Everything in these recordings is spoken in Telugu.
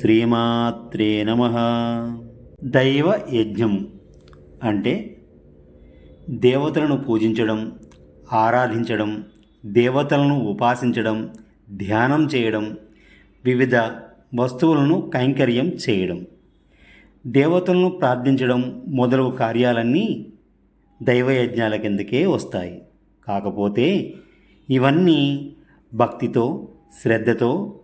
శ్రీమాత్రే నమ. దైవ యజ్ఞం అంటే దేవతలను పూజించడం ఆరాధించడం దేవతలను ఉపాసించడం ధ్యానం చేయడం వివిధ వస్తువులను కైంకర్యం చేయడం దేవతలను ప్రార్థించడం మొదలగు కార్యాలన్నీ దైవయజ్ఞాల కిందకే వస్తాయి. కాకపోతే ఇవన్నీ భక్తితో శ్రద్ధతో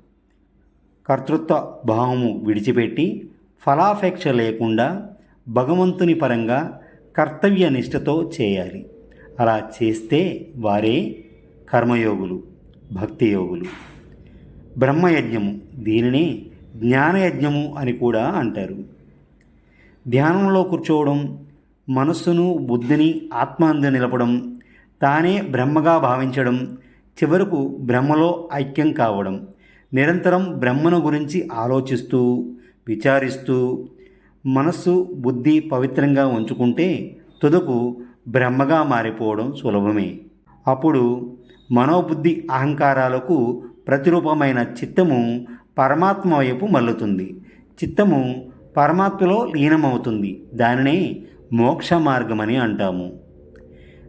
కర్తృత్వ భావము విడిచిపెట్టి ఫలాపేక్ష లేకుండా భగవంతుని పరంగా కర్తవ్య నిష్ఠతో చేయాలి. అలా చేస్తే వారే కర్మయోగులు భక్తి యోగులు బ్రహ్మయజ్ఞము దీనినే జ్ఞానయజ్ఞము అని కూడా అంటారు. ధ్యానంలో కూర్చోవడం మనస్సును బుద్ధిని ఆత్మాందు నిలపడం తానే బ్రహ్మగా భావించడం చివరకు బ్రహ్మలో ఐక్యం కావడం. నిరంతరం బ్రహ్మను గురించి ఆలోచిస్తూ విచారిస్తూ మనస్సు బుద్ధి పవిత్రంగా ఉంచుకుంటే తుదకు బ్రహ్మగా మారిపోవడం సులభమే. అప్పుడు మనోబుద్ధి అహంకారాలకు ప్రతిరూపమైన చిత్తము పరమాత్మ వైపు మల్లుతుంది చిత్తము పరమాత్మలో లీనమవుతుంది. దానినే మోక్ష మార్గమని అంటాము.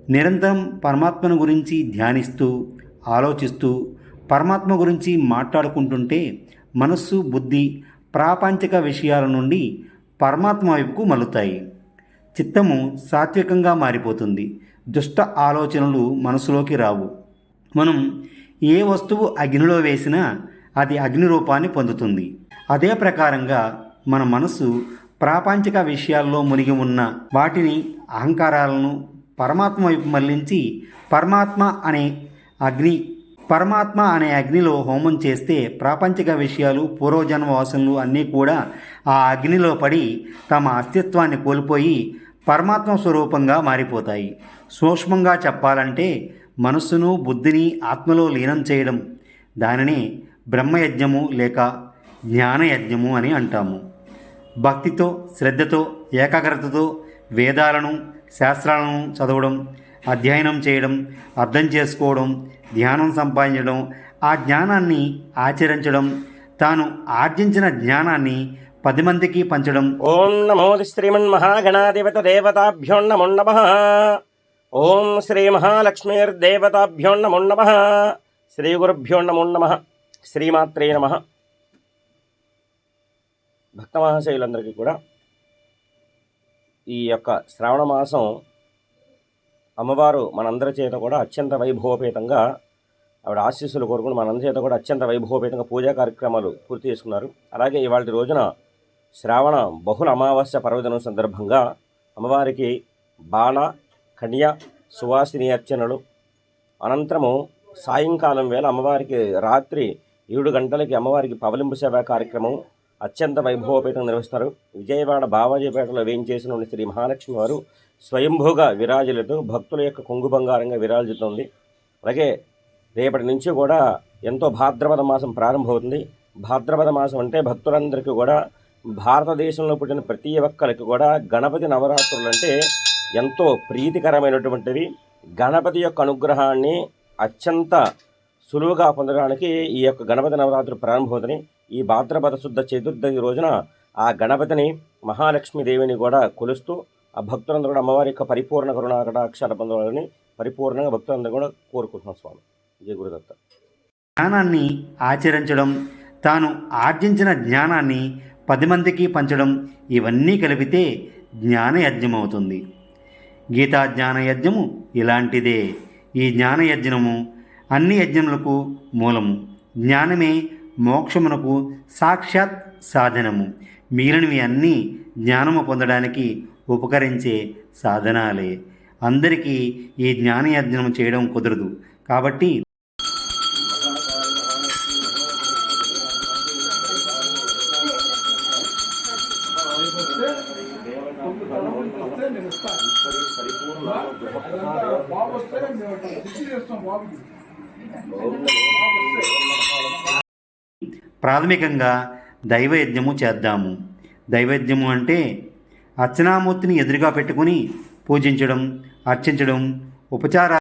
నిరంతరం పరమాత్మను గురించి ధ్యానిస్తూ ఆలోచిస్తూ పరమాత్మ గురించి మాట్లాడుకుంటుంటే మనస్సు బుద్ధి ప్రాపంచిక విషయాల నుండి పరమాత్మ వైపుకు మలుతాయి. చిత్తము సాత్వికంగా మారిపోతుంది. దుష్ట ఆలోచనలు మనసులోకి రావు. మనం ఏ వస్తువు అగ్నిలో వేసినా అది అగ్ని రూపాన్ని పొందుతుంది. అదే ప్రకారంగా మన మనసు ప్రాపంచిక విషయాల్లో మునిగి ఉన్న వాటిని అహంకారాలను పరమాత్మ వైపు మళ్ళించి పరమాత్మ అనే అగ్ని పరమాత్మ అనే అగ్నిలో హోమం చేస్తే ప్రాపంచిక విషయాలు పూర్వజన్మ వాసనలు అన్నీ కూడా ఆ అగ్నిలో పడి తమ అస్తిత్వాన్ని కోల్పోయి పరమాత్మ స్వరూపంగా మారిపోతాయి. సూక్ష్మంగా చెప్పాలంటే మనస్సును బుద్ధిని ఆత్మలో లీనం చేయడం దానిని బ్రహ్మయజ్ఞము లేక జ్ఞానయజ్ఞము అని అంటాము. భక్తితో శ్రద్ధతో ఏకాగ్రతతో వేదాలను శాస్త్రాలను చదవడం అధ్యయనం చేయడం అర్థం చేసుకోవడం ధ్యానం సంపాదించడం ఆ జ్ఞానాన్ని ఆచరించడం తాను ఆర్జించిన జ్ఞానాన్ని పది మందికి పంచడం. ఓం నమో శ్రీమన్ మహాగణాధిపత నమో నమ. ఓం శ్రీ మహాలక్ష్మీర్దేవతాభ్యో నమో నమ. శ్రీ గురుభ్యో నమో నమ. శ్రీమాత్రే నమ. భక్త మహాశయులందరికీ కూడా ఈ యొక్క శ్రావణ మాసం అమ్మవారు మనందరి చేత కూడా అత్యంత వైభవపేతంగా ఆవిడ ఆశీస్సులు కోరుకుని మనందరి చేత కూడా అత్యంత వైభవపేతంగా పూజా కార్యక్రమాలు పూర్తి చేసుకున్నారు. అలాగే ఇవాళ రోజున శ్రావణ బహుళ అమావాస్య పర్వదినం సందర్భంగా అమ్మవారికి బాల కన్య సువాసిని అర్చనలు. అనంతరము సాయంకాలం వేళ అమ్మవారికి రాత్రి ఏడు గంటలకి అమ్మవారికి పవలింపు సేవ కార్యక్రమం అత్యంత వైభవపేతంగా నిర్వహిస్తారు. విజయవాడ బావాజీపేటలో వేయించేసిన శ్రీ మహాలక్ష్మి వారు స్వయంభూగా విరాజులతో భక్తుల యొక్క కొంగు బంగారంగా విరాజుతోంది అలాగే రేపటి నుంచి కూడా ఎంతో భాద్రపద మాసం ప్రారంభమవుతుంది. భాద్రపద మాసం అంటే భక్తులందరికీ కూడా భారతదేశంలో పుట్టిన ప్రతి ఒక్కరికి కూడా గణపతి నవరాత్రులు అంటే ఎంతో ప్రీతికరమైనటువంటివి. గణపతి యొక్క అనుగ్రహాన్ని అత్యంత సులువుగా పొందడానికి ఈ యొక్క గణపతి నవరాత్రులు ప్రారంభమవుతున్నాయి. ఈ భాద్రపద శుద్ధ చతుర్దశి రోజున ఆ గణపతిని మహాలక్ష్మీదేవిని కూడా కొలుస్తూ ఆ భక్తులందరూ కూడా అమ్మవారి యొక్క పరిపూర్ణ కరుణా కటాక్షాల పొందవాలని పరిపూర్ణంగా భక్తులందరూ కూడా కోరుకుంటున్నాం స్వామి. జయ గురుదత్త. జ్ఞానాన్ని ఆచరించడం తాను ఆర్జించిన జ్ఞానాన్ని పది మందికి పంచడం ఇవన్నీ కలిపితే జ్ఞానయజ్ఞం అవుతుంది గీతా జ్ఞానయజ్ఞము ఇలాంటిదే. ఈ జ్ఞానయజ్ఞము అన్ని యజ్ఞములకు మూలము. జ్ఞానమే మోక్షమునకు సాక్షాత్ సాధనము. మిగిలినవి అన్నీ జ్ఞానము పొందడానికి ఉపకరించే సాధనాలే. అందరికీ ఈ జ్ఞానయజ్ఞం చేయడం కుదరదు. కాబట్టి ప్రాథమికంగా దైవయజ్ఞము చేద్దాము. దైవయజ్ఞము అంటే అర్చనామూర్తిని ఎదురుగా పెట్టుకుని పూజించడం అర్చించడం ఉపచార